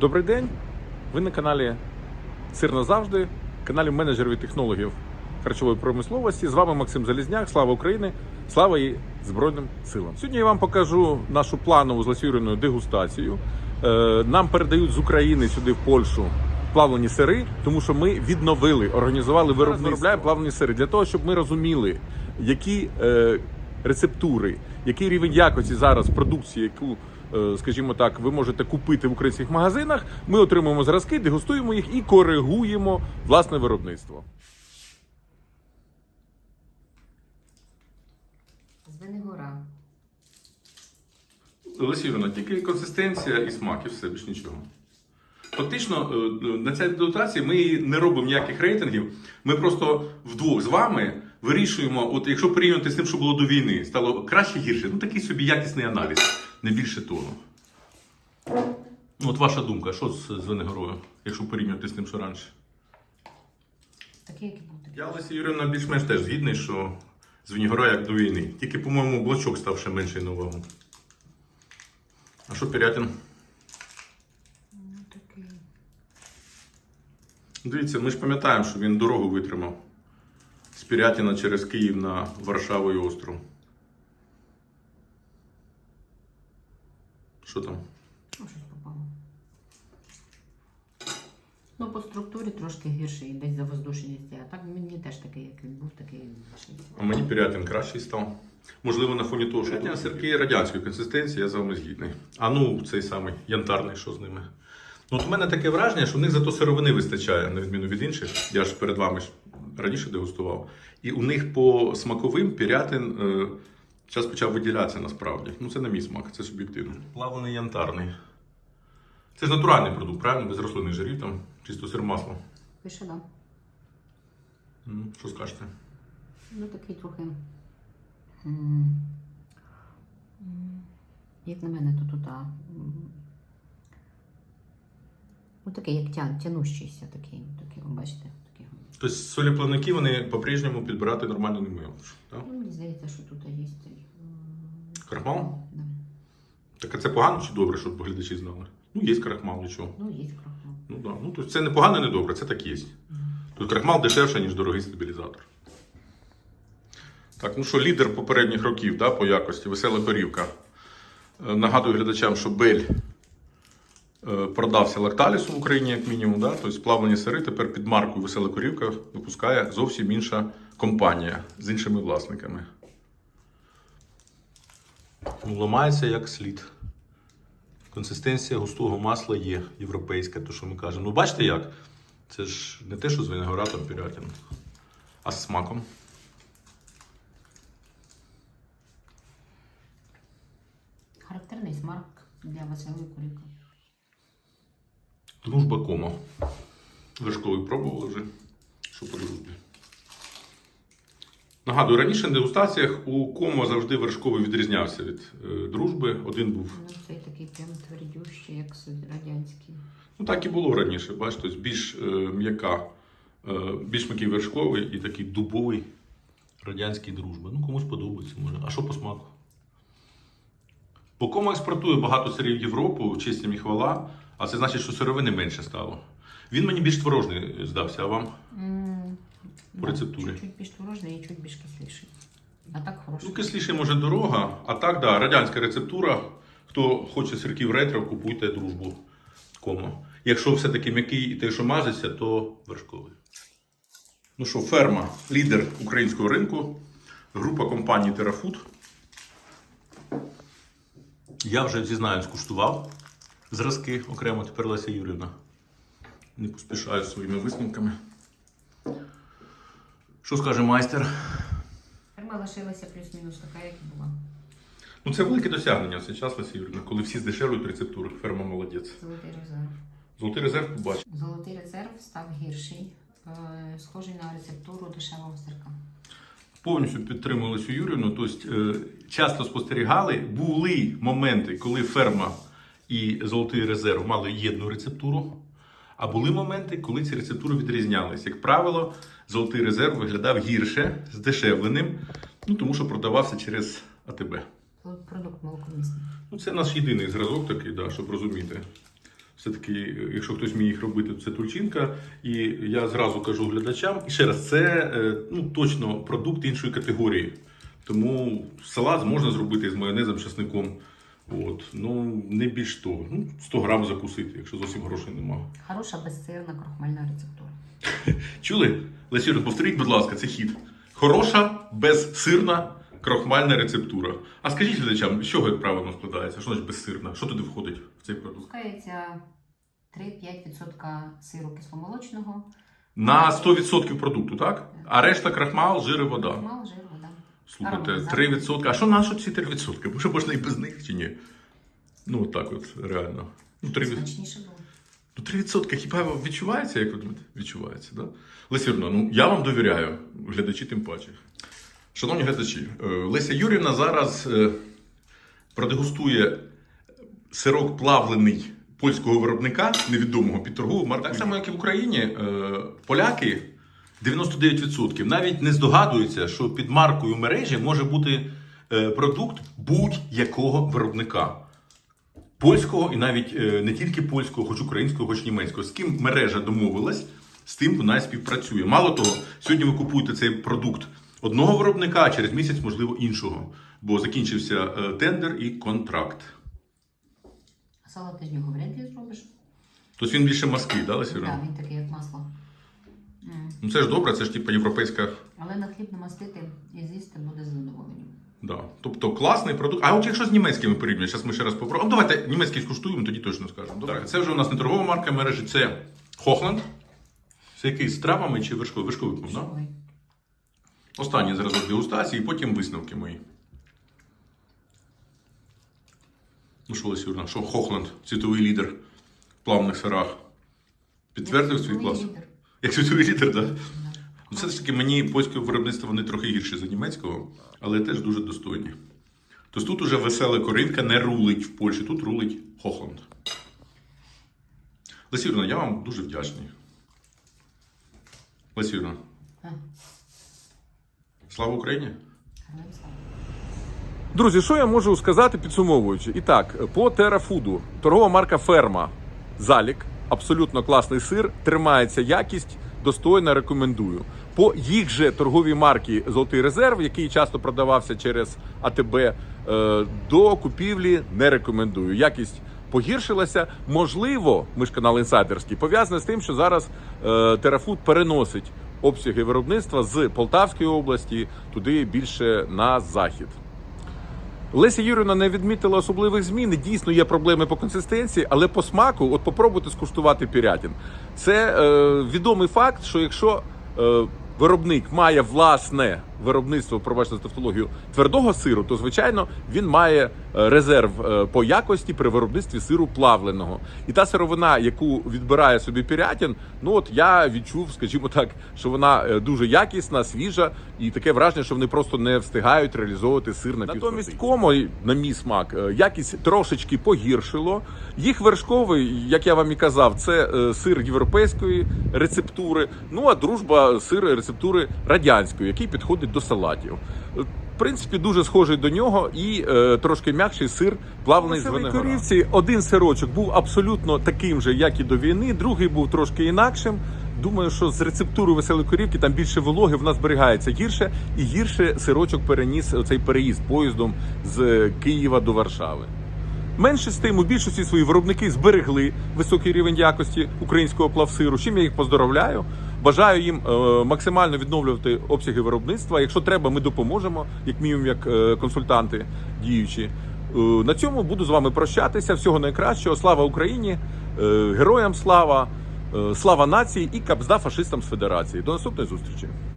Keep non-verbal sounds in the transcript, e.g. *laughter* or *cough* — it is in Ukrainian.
Добрий день! Ви на каналі Сир назавжди, каналі менеджерів і технологів харчової промисловості. З вами Максим Залізняк. Слава Україні! Слава і Збройним силам! Сьогодні я вам покажу нашу планову з дегустацію. Е, Нам передають з України сюди в Польщу плавлені сири, тому що ми відновили, організували виробництво. Виробляємо плавлені сири для того, щоб ми розуміли, які е, рецептури, який рівень якості зараз продукції, яку, скажімо так, ви можете купити в українських магазинах. Ми отримуємо зразки, дегустуємо їх і коригуємо власне виробництво. Звенигора. Лесівна, тільки консистенція і смак, і все, більш нічого. Фактично, е, на цій дотації ми не робимо ніяких рейтингів. Ми просто вдвох з вами вирішуємо, от якщо порівнювати з тим, що було до війни, стало краще гірше, ну такий собі якісний аналіз, не більше того. Ну, От ваша думка, що з, з Венегорою, якщо порівнювати з тим, що раніше? Такий, який був такий. Я Леся Юрівна більш-менш теж згідний, що з як до війни. Тільки, по-моєму, блочок став ще менший на вагу. А що Пірятін? Ну, такий. Дивіться, ми ж пам'ятаємо, що він дорогу витримав з Пірятіна через Київ на Варшаву і остров. Що там? Ну, щось попало. Ну, по структурі трошки гірший, десь за воздушність. А так мені теж такий, як він був, такий важкий. А мені Пірятин кращий став. Можливо, на фоні того, що Пірятин сирки радянської консистенції, я з вами згідний. А ну, цей самий янтарний, що з ними. Ну, от у мене таке враження, що в них зато сировини вистачає, на відміну від інших. Я ж перед вами ж раніше дегустував. І у них по смаковим пірятин е, час почав виділятися насправді. Ну, це не мій смак, це суб'єктивно. Плавлений янтарний. Це ж натуральний продукт, правильно? Без рослинних жирів, там, чисто сир масло. Пише, да. Що скажете? Ну, такий трохи. Як на мене, то тут. а, Ну, такий, як тян, тянущийся такий, такий, ви бачите. Тобто солі вони по-прежньому підбирати нормально не. Так? Ну, мені здається, що тут є цей. Крахмал? Да. Так а це погано чи добре, щоб глядачі знали? Ну, є крахмал, нічого. Ну, є крахмал. Ну да. Ну, тобто це не погано, не добре, це так є. Тут крахмал дешевше, ніж дорогий стабілізатор. Так, ну що, лідер попередніх років да, по якості, весела корівка. Е, Нагадую глядачам, що Бель е, продався лакталісу в Україні, як мінімум. Да? Тобто плавлені сири тепер під маркою Весела корівка випускає зовсім інша компанія з іншими власниками. Ну, ламається як слід. Консистенція густого масла є європейська, то що ми кажемо. Ну, бачите як? Це ж не те, що з виноградом пірятин, а з смаком. Характерний смак для веселої курівки. Дружба комо. Вершковий пробували вже. Що по дружбі. Нагадую, раніше на дегустаціях у комо завжди вершковий відрізнявся від е, дружби. Один був. Ну, цей такий прям твердющий, як радянський. Ну так і було раніше, бачите, більш е, м'яка, е, більш м'який вершковий і такий дубовий радянський дружба. Ну, комусь подобається може. А що по смаку? Бо комо експортує багато сирів в Європу, честь їм і хвала, а це значить, що сировини менше стало. Він мені більш творожний здався, а вам? М, По рецептурі. Чуть-чуть більш творожний і чуть більш кисліший. А так хороший. Ну, кисліше, може, дорога, а так, да, радянська рецептура. Хто хоче сирків ретро, купуйте дружбу комо. Якщо все-таки м'який і те, що мажеться, то вершковий. Ну що, ферма, лідер українського ринку, група компаній Терафуд. Я вже зізнаю, скуштував зразки окремо, тепер Леся Юрівна. Не поспішаю своїми висновками. Що скаже майстер? Ферма лишилася плюс-мінус така, як і була. Ну, це велике досягнення в цей час, Леся Юрівна, коли всі здешевують рецептури. Ферма молодець. Золотий резерв. Золотий резерв побачив. Золотий резерв став гірший, е, схожий на рецептуру дешевого сирка. Повністю підтримую Лесю Юрівну. Тобто, е, часто спостерігали, були моменти, коли ферма і золотий резерв мали єдну рецептуру. А були моменти, коли ці рецептури відрізнялись. Як правило, золотий резерв виглядав гірше, здешевленим, ну тому що продавався через АТБ. Продукт молокомісний. Ну, це наш єдиний зразок такий, да, щоб розуміти. Все-таки, якщо хтось вміє їх робити, то це тульчинка. І я зразу кажу глядачам, і ще раз, це е, ну, точно продукт іншої категорії. Тому салат можна зробити з майонезом, чесником. От. Ну, не більш того. Ну, 100 грам закусити, якщо зовсім грошей немає. *laughs* Хороша безсирна крохмальна рецептура. Чули? Лесюр, повторіть, будь ласка, це хід. Хороша, безсирна, крохмальна рецептура. А скажіть глядачам, з чого як правильно складається? Що значить безсирна? Що туди входить в цей продукт? Пускається 3-5% сиру кисломолочного, На 100% продукту, так? А решта крахмал, жир і вода. жиру, вода. Слухайте, Ароматизатор. 3%. А що на що ці 3%? Може, можна і без них чи ні? Ну, от так от, реально. Ну, 3%. Смачніше було. Ну, 3% хіба відчувається, як ви думаєте? Відчувається, да? Лесірно, ну я вам довіряю, глядачі тим паче. Шановні глядачі, е, Леся Юрівна зараз е, продегустує сирок плавлений польського виробника, невідомого під торгову марку. Так само, як і в Україні, е, поляки 99% навіть не здогадуються, що під маркою мережі може бути е, продукт будь-якого виробника польського і навіть е, не тільки польського, хоч українського, хоч німецького. З ким мережа домовилась, з тим вона і співпрацює. Мало того, сьогодні ви купуєте цей продукт одного виробника, а через місяць, можливо, іншого. Бо закінчився е, тендер і контракт. А салат ти з нього вряд ли зробиш. Тобто він більше маски, да, Леся Так, він такий, як масло. М. Ну це ж добре, це ж типу європейська. Але на хліб намастити і з'їсти буде з задоволенням. Да. Тобто класний продукт. А от якщо з німецькими порівнюємо, зараз ми ще раз попробуємо. Ну, давайте німецький скуштуємо, тоді точно скажемо. Добре. Це вже у нас не торгова марка мережі, це Хохланд. Це який з травами чи вершковий? Вершковий, був, да? Останній зразок дегустації, і потім висновки мої. Ну що, Лесюрна, що Хохланд, світовий лідер в плавних сирах. Підтвердив свій клас. лідер. Як світовий лідер, так? Да? Ну, все ж таки, мені польське виробництво вони трохи гірше за німецького, але теж дуже достойні. Тобто тут уже весела коринка не рулить в Польщі, тут рулить Хохланд. Лесюрна, я вам дуже вдячний. Лесюрна, А, слава Україні! Друзі, що я можу сказати підсумовуючи? І так, по терафуду торгова марка Ферма Залік, абсолютно класний сир, тримається якість, достойна, рекомендую. По їх же торговій марці Золотий резерв, який часто продавався через АТБ, е, до купівлі не рекомендую. Якість погіршилася. Можливо, ми ж канал інсайдерський, пов'язане з тим, що зараз е, терафуд переносить обсяги виробництва з Полтавської області туди більше на захід. Леся Юрівна не відмітила особливих змін. Дійсно є проблеми по консистенції, але по смаку, от попробуйте скуштувати пірятін. Це е, відомий факт, що якщо е, виробник має власне виробництво, пробачте за тавтологію, твердого сиру, то звичайно він має е, резерв е, по якості при виробництві сиру плавленого. І та сировина, яку відбирає собі пірятін, ну от я відчув, скажімо так, що вона е, дуже якісна, свіжа, і таке враження, що вони просто не встигають реалізовувати сир на Натомість комо, на мій смак, якість трошечки погіршило. Їх вершковий, як я вам і казав, це сир європейської рецептури. Ну а дружба сир рецептури радянської, який підходить до салатів. Е, В принципі, дуже схожий до нього і е, трошки м'якший сир плавлений з корівці. Один сирочок був абсолютно таким же, як і до війни. Другий був трошки інакшим. Думаю, що з рецептурою веселої корівки там більше вологи, вона зберігається гірше, і гірше сирочок переніс цей переїзд поїздом з Києва до Варшави. Менше з тим, у більшості свої виробники зберегли високий рівень якості українського плавсиру. Чим я їх поздоровляю. Бажаю їм е, максимально відновлювати обсяги виробництва. Якщо треба, ми допоможемо, як мінімум, як е, консультанти діючі. Е, на цьому буду з вами прощатися. Всього найкращого. Слава Україні! Героям слава! Слава нації і капзда фашистам з федерації. До наступної зустрічі.